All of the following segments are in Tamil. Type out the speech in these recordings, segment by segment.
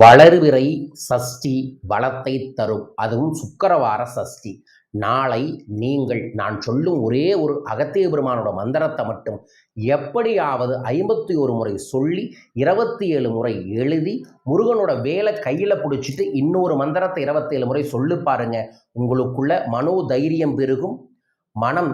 வளர்விரை சஷ்டி வளத்தை தரும். அதுவும் சுக்கரவார சஷ்டி. நாளை நீங்கள் நான் சொல்லும் ஒரே ஒரு அகத்திய பெருமானோட மந்திரத்தை மட்டும் எப்படியாவது ஐம்பத்தி ஒரு முறை சொல்லி இருபத்தி ஏழு முறை எழுதி முருகனோட வேலை கையில் பிடிச்சிட்டு இன்னொரு மந்திரத்தை இருபத்தி ஏழு முறை சொல்லு பாருங்க. உங்களுக்குள்ள மனோ தைரியம் பெருகும் மனம்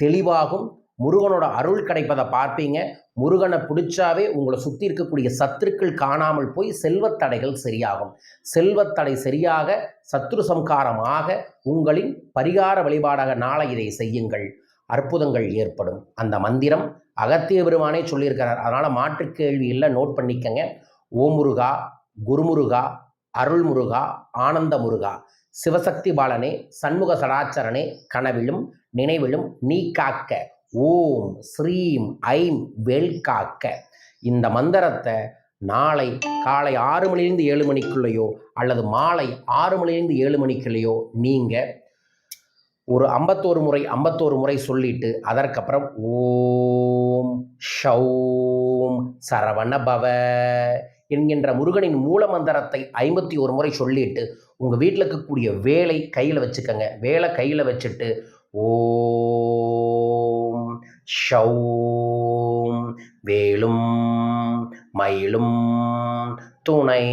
தெளிவாகும் முருகனோட அருள் கிடைப்பதை பார்ப்பீங்க. முருகனை பிடிச்சாவே உங்களை சுற்றி இருக்கக்கூடிய சத்துருக்கள் காணாமல் போய் செல்வத்தடைகள் சரியாகும். செல்வத்தடை சரியாக சத்ரு சம்காரமாக உங்களின் பரிகார வழிபாடாக நாளை இதை செய்யுங்கள். அற்புதங்கள் ஏற்படும். அந்த மந்திரம் அகத்திய பெருமானே சொல்லியிருக்கிறார். அதனால் மாற்று கேள்வி இல்லை நோட் பண்ணிக்கங்க. ஓமுருகா குருமுருகா அருள்முருகா ஆனந்த முருகா. சிவசக்தி பாலனே சண்முக சடாச்சரனே கனவிலும் நினைவிலும் நீ காக்க. ஓம் ஸ்ரீம் ஐம் வெல்காக்க. இந்த மந்திரத்தை நாளை காலை ஆறு மணிலேருந்து ஏழு மணிக்குள்ளேயோ அல்லது மாலை ஆறு மணிலேருந்து ஏழு மணிக்குள்ளேயோ நீங்கள் ஒரு ஐம்பத்தோரு முறை ஐம்பத்தோரு முறை சொல்லிட்டு அதற்கப்புறம் ஓம் ஷௌம் சரவணபவ என்கின்ற முருகனின் மூல மந்திரத்தை ஐம்பத்தி ஒரு முறை சொல்லிட்டு உங்கள் வீட்டில் இருக்கக்கூடிய வேலை கையில் வச்சுக்கோங்க. வேலை கையில் வச்சுட்டு ஓ ஷௌம் வேலும் மயிலும் துணை.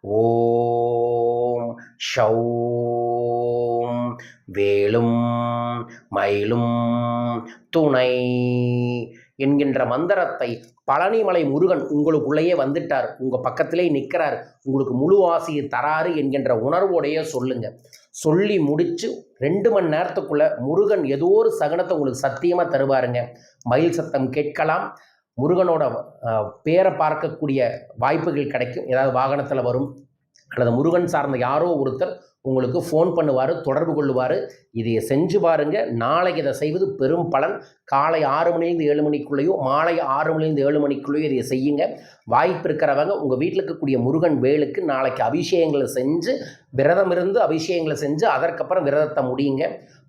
ஓம் ஷௌம் வேலும் மயிலும் துணை. என்கின்ற மந்திரத்தை பழனிமலை முருகன் உங்களுக்குள்ளேயே வந்துட்டார். உங்கள் பக்கத்திலே நிற்கிறார். உங்களுக்கு முழு ஆசையை தராரு என்கின்ற உணர்வோடைய சொல்லுங்க. சொல்லி முடித்து ரெண்டு மணி நேரத்துக்குள்ளே முருகன் ஏதோ ஒரு சகனத்தை உங்களுக்கு சத்தியமாக தருவாருங்க. மயில் சத்தம் கேட்கலாம். முருகனோட பேரை பார்க்கக்கூடிய வாய்ப்புகள் கிடைக்கும். ஏதாவது வாகனத்தில் வரும். அல்லது முருகன் சார்ந்த யாரோ ஒருத்தர் உங்களுக்கு ஃபோன் பண்ணுவார் தொடர்பு கொள்ளுவார். இதை செஞ்சு பாருங்க. நாளைக்கு இதை செய்வது பெரும் பலன். காலை ஆறு மணிலேருந்து ஏழு மணிக்குள்ளேயோ மாலை ஆறு மணிலேருந்து ஏழு மணிக்குள்ளேயோ இதை செய்யுங்க. வாய்ப்பு இருக்கிறவங்க உங்கள் வீட்டில் இருக்கக்கூடிய முருகன் வேலுக்கு நாளைக்கு அபிஷேகங்களை செஞ்சு விரதம் இருந்து அபிஷேகங்களை செஞ்சு அதற்கப்புறம் விரதத்தை முடியுங்க.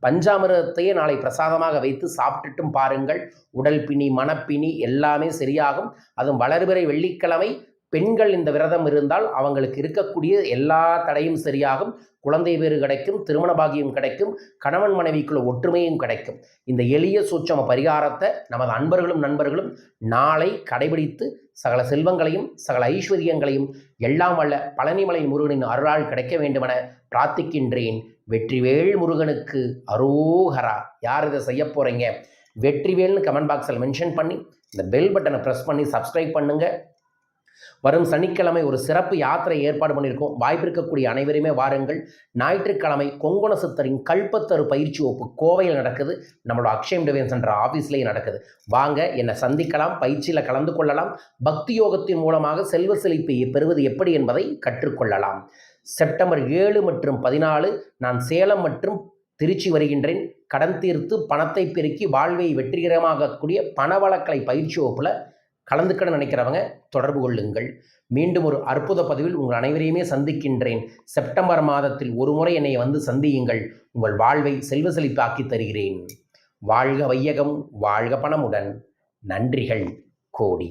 பஞ்சாமிரதத்தையே நாளை பிரசாதமாக வைத்து சாப்பிட்டுட்டும் பாருங்கள். உடல் பிணி மனப்பிணி எல்லாமே சரியாகும். அதுவும் வளர்பிறை வெள்ளிக்கிழமை பெண்கள் இந்த விரதம் இருந்தால் அவங்களுக்கு இருக்கக்கூடிய எல்லா தடையும் சரியாகும். குழந்தை பேறு கிடைக்கும் திருமண பாகியம் கிடைக்கும் கணவன் மனைவிக்குள்ள ஒற்றுமையும் கிடைக்கும். இந்த எளிய சூட்சம பரிகாரத்தை நமது அன்பர்களும் நண்பர்களும் நாளை கடைபிடித்து சகல செல்வங்களையும் சகல ஐஸ்வர்யங்களையும் எல்லாம் வல்ல பழனிமலை முருகனின் அருளால் கிடைக்க வேண்டுமென பிரார்த்திக்கின்றேன். வெற்றிவேல் முருகனுக்கு அரோகரா. யார் இதை செய்ய போகிறீங்க வெற்றிவேல்னு கமெண்ட் பாக்ஸில் மென்ஷன் பண்ணி இந்த பெல் பட்டனை ப்ரெஸ் பண்ணி சப்ஸ்கிரைப் பண்ணுங்கள் வரும் சனிக்கிழமை ஒரு சிறப்பு யாத்திரை ஏற்பாடு பண்ணியிருக்கோம். வாய்ப்பு இருக்கக்கூடிய அனைவருமே வாருங்கள். ஞாயிற்றுக்கிழமை கொங்கண சித்தரின் கல்பத்தரு பயிற்சி ஒப்பு கோவையில் நடக்குது. நம்மளோட அக்ஷயம் டிவைன் சென்டர் ஆஃபீஸ்லேயும் நடக்குது. வாங்க என்னை சந்திக்கலாம் பயிற்சியில் கலந்து கொள்ளலாம். பக்தி யோகத்தின் மூலமாக செல்வ செழிப்பை பெறுவது எப்படி என்பதை கற்றுக்கொள்ளலாம். செப்டம்பர் ஏழு மற்றும் பதினாலு நான் சேலம் மற்றும் திருச்சி வருகின்றேன். கடன் தீர்த்து பணத்தை பெருக்கி வாழ்வை வெற்றிகரமாகக்கூடிய பணவளக்கலை பயிற்சி வகுப்பில் கலந்துக்கட நினைக்கிறவங்க தொடர்பு கொள்ளுங்கள். மீண்டும் ஒரு அற்புத பதிவில் உங்கள் அனைவரையுமே சந்திக்கின்றேன். செப்டம்பர் மாதத்தில் ஒரு முறை என்னை வந்து சந்தியுங்கள். உங்கள் வாழ்வை செல்வ செழிப்பாக்கி தருகிறேன். வாழ்க வையகம் வாழ்க பணமுடன். நன்றிகள் கோடி.